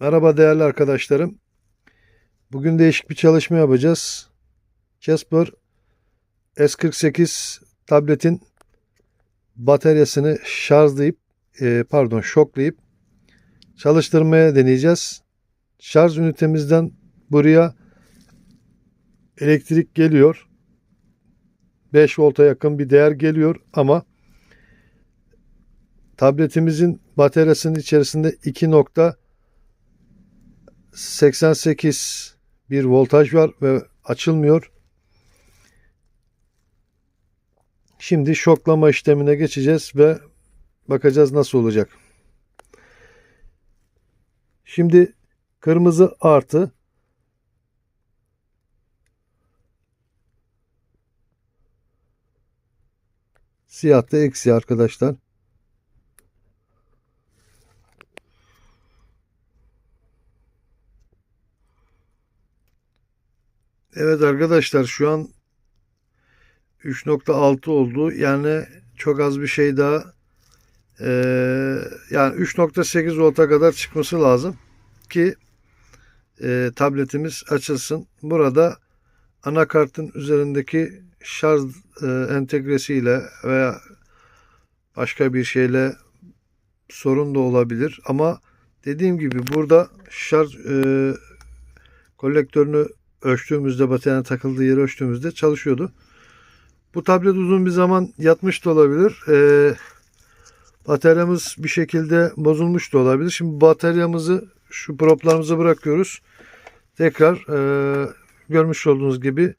Merhaba değerli arkadaşlarım. Bugün değişik bir çalışma yapacağız. Casper S48 tabletin bataryasını şarjlayıp e, pardon şoklayıp çalıştırmaya deneyeceğiz. Şarj ünitemizden buraya elektrik geliyor. 5 volta yakın bir değer geliyor ama tabletimizin bataryasının içerisinde 2 nokta 88 bir voltaj var ve açılmıyor. Şimdi şoklama işlemine geçeceğiz ve bakacağız nasıl olacak. Şimdi kırmızı artı siyah da eksi arkadaşlar. Evet arkadaşlar şu an 3.6 oldu. Yani çok az bir şey daha ee, yani 3.8 volta kadar çıkması lazım ki e, tabletimiz açılsın. Burada anakartın üzerindeki şarj e, entegresiyle veya başka bir şeyle sorun da olabilir. Ama dediğim gibi burada şarj e, kolektörünü ölçtüğümüzde bataryanın takıldığı yeri ölçtüğümüzde çalışıyordu. Bu tablet uzun bir zaman yatmış da olabilir. Ee, bataryamız bir şekilde bozulmuş da olabilir. Şimdi bataryamızı şu proplarımıza bırakıyoruz. Tekrar e, görmüş olduğunuz gibi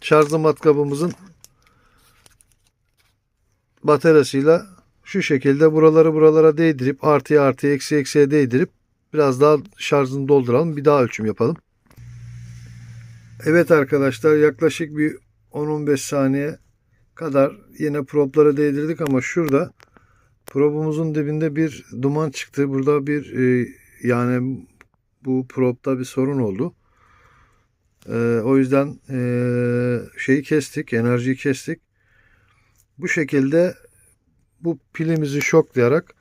şarjlı matkabımızın bataryasıyla şu şekilde buraları buralara değdirip artıya artıya eksi eksiye değdirip Biraz daha şarjını dolduralım. Bir daha ölçüm yapalım. Evet arkadaşlar yaklaşık bir 10-15 saniye kadar yine proplara değdirdik ama şurada probumuzun dibinde bir duman çıktı. Burada bir e, yani bu propta bir sorun oldu. E, o yüzden e, şeyi kestik, enerjiyi kestik. Bu şekilde bu pilimizi şoklayarak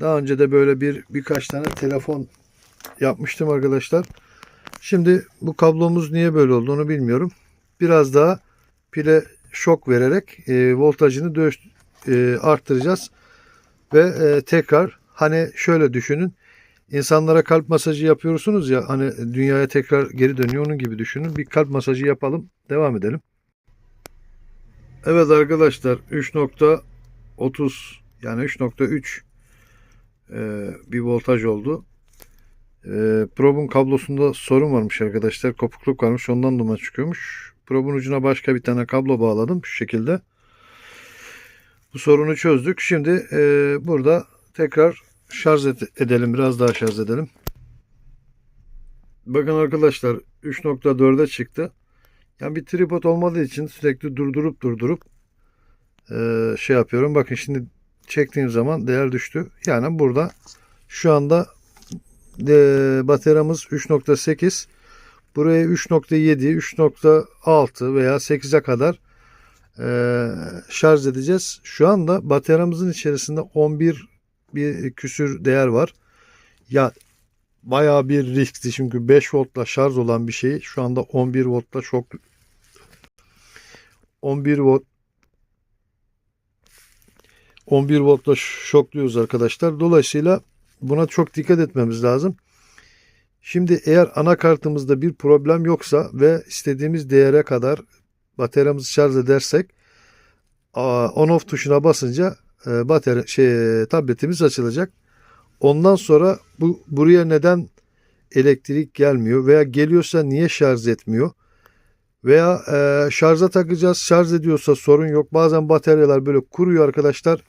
daha önce de böyle bir birkaç tane telefon yapmıştım arkadaşlar. Şimdi bu kablomuz niye böyle olduğunu bilmiyorum. Biraz daha pile şok vererek e, voltajını döş, e, arttıracağız. Ve e, tekrar hani şöyle düşünün. İnsanlara kalp masajı yapıyorsunuz ya hani dünyaya tekrar geri dönüyor onun gibi düşünün. Bir kalp masajı yapalım. Devam edelim. Evet arkadaşlar 3.30 yani 3.3 e, bir voltaj oldu. E, probun kablosunda sorun varmış arkadaşlar. Kopukluk varmış. Ondan duman çıkıyormuş. Probun ucuna başka bir tane kablo bağladım. Şu şekilde. Bu sorunu çözdük. Şimdi e, burada tekrar şarj edelim. Biraz daha şarj edelim. Bakın arkadaşlar 3.4'e çıktı. Yani bir tripod olmadığı için sürekli durdurup durdurup e, şey yapıyorum. Bakın şimdi çektiğim zaman değer düştü. Yani burada şu anda e, bataryamız 3.8 buraya 3.7 3.6 veya 8'e kadar e, şarj edeceğiz. Şu anda bataryamızın içerisinde 11 bir küsür değer var. Ya bayağı bir riskli çünkü 5 voltla şarj olan bir şey şu anda 11 voltla çok 11 volt 11 voltla şokluyoruz arkadaşlar. Dolayısıyla buna çok dikkat etmemiz lazım. Şimdi eğer anakartımızda bir problem yoksa ve istediğimiz değere kadar bataryamızı şarj edersek on off tuşuna basınca e, batarya şey tabletimiz açılacak. Ondan sonra bu buraya neden elektrik gelmiyor veya geliyorsa niye şarj etmiyor? Veya e, şarja takacağız. Şarj ediyorsa sorun yok. Bazen bataryalar böyle kuruyor arkadaşlar.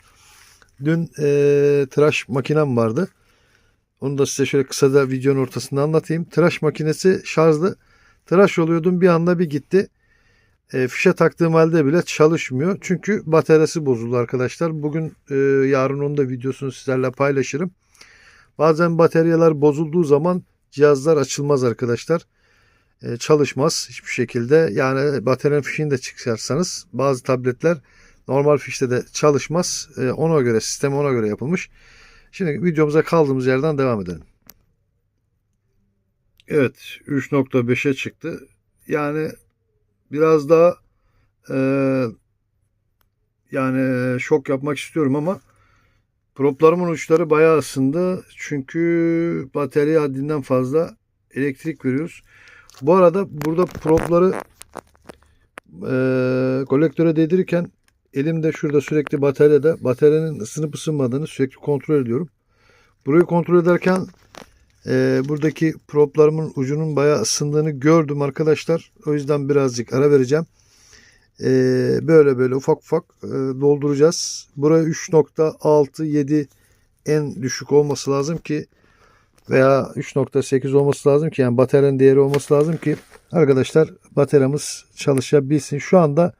Dün e, tıraş makinem vardı. Onu da size şöyle kısa da videonun ortasında anlatayım. Tıraş makinesi şarjlı. Tıraş oluyordum bir anda bir gitti. E, fişe taktığım halde bile çalışmıyor. Çünkü bataryası bozuldu arkadaşlar. Bugün e, yarın onun da videosunu sizlerle paylaşırım. Bazen bataryalar bozulduğu zaman cihazlar açılmaz arkadaşlar. E, çalışmaz hiçbir şekilde. Yani bataryanın fişini de çıkarsanız bazı tabletler normal fişte de çalışmaz. E, ona göre sistem ona göre yapılmış. Şimdi videomuza kaldığımız yerden devam edelim. Evet 3.5'e çıktı. Yani biraz daha e, yani şok yapmak istiyorum ama proplarımın uçları bayağı ısındı. Çünkü batarya haddinden fazla elektrik veriyoruz. Bu arada burada propları e, kolektöre değdirirken elimde şurada sürekli bataryada bataryanın ısınıp ısınmadığını sürekli kontrol ediyorum. Burayı kontrol ederken e, buradaki proplarımın ucunun bayağı ısındığını gördüm arkadaşlar. O yüzden birazcık ara vereceğim. E, böyle böyle ufak ufak e, dolduracağız. Buraya 3.67 en düşük olması lazım ki veya 3.8 olması lazım ki yani bataryanın değeri olması lazım ki arkadaşlar bataryamız çalışabilsin. Şu anda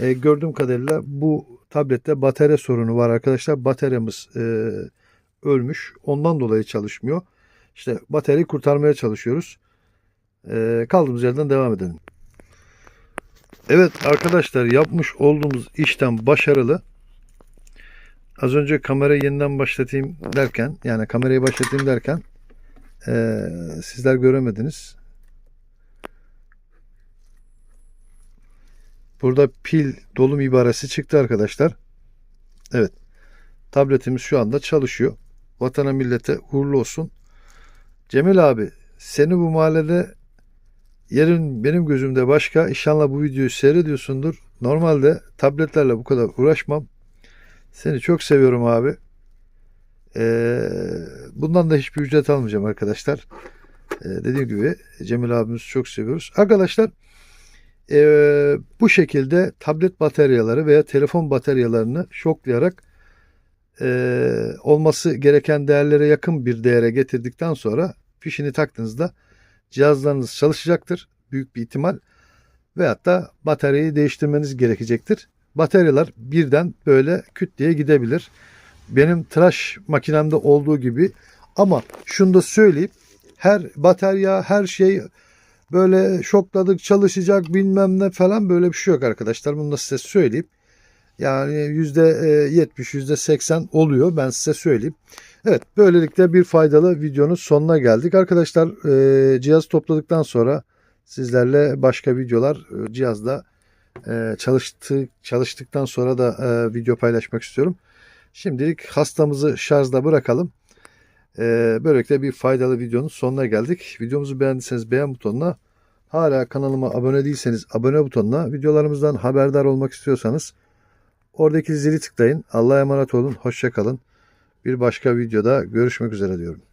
e, gördüğüm kadarıyla bu tablette batarya sorunu var arkadaşlar. Bataryamız e, ölmüş. Ondan dolayı çalışmıyor. İşte bataryayı kurtarmaya çalışıyoruz. E, kaldığımız yerden devam edelim. Evet arkadaşlar yapmış olduğumuz işlem başarılı. Az önce kamerayı yeniden başlatayım derken yani kamerayı başlatayım derken e, sizler göremediniz. Burada pil dolum ibaresi çıktı arkadaşlar. Evet. Tabletimiz şu anda çalışıyor. Vatana millete uğurlu olsun. Cemil abi seni bu mahallede yerin benim gözümde başka. İnşallah bu videoyu seyrediyorsundur. Normalde tabletlerle bu kadar uğraşmam. Seni çok seviyorum abi. Ee, bundan da hiçbir ücret almayacağım arkadaşlar. Ee, dediğim gibi Cemil abimizi çok seviyoruz. Arkadaşlar ee, bu şekilde tablet bataryaları veya telefon bataryalarını şoklayarak ee, olması gereken değerlere yakın bir değere getirdikten sonra fişini taktığınızda cihazlarınız çalışacaktır. Büyük bir ihtimal. Veyahut da bataryayı değiştirmeniz gerekecektir. Bataryalar birden böyle küt diye gidebilir. Benim tıraş makinemde olduğu gibi ama şunu da söyleyeyim. Her batarya her şey böyle şokladık çalışacak bilmem ne falan böyle bir şey yok arkadaşlar. Bunu da size söyleyeyim. Yani %70 %80 oluyor ben size söyleyeyim. Evet böylelikle bir faydalı videonun sonuna geldik. Arkadaşlar e, cihaz topladıktan sonra sizlerle başka videolar e, cihazda e, çalıştı, çalıştıktan sonra da e, video paylaşmak istiyorum. Şimdilik hastamızı şarjda bırakalım. E, böylelikle bir faydalı videonun sonuna geldik. Videomuzu beğendiyseniz beğen butonuna, hala kanalıma abone değilseniz abone butonuna, videolarımızdan haberdar olmak istiyorsanız oradaki zili tıklayın. Allah'a emanet olun. Hoşçakalın. Bir başka videoda görüşmek üzere diyorum.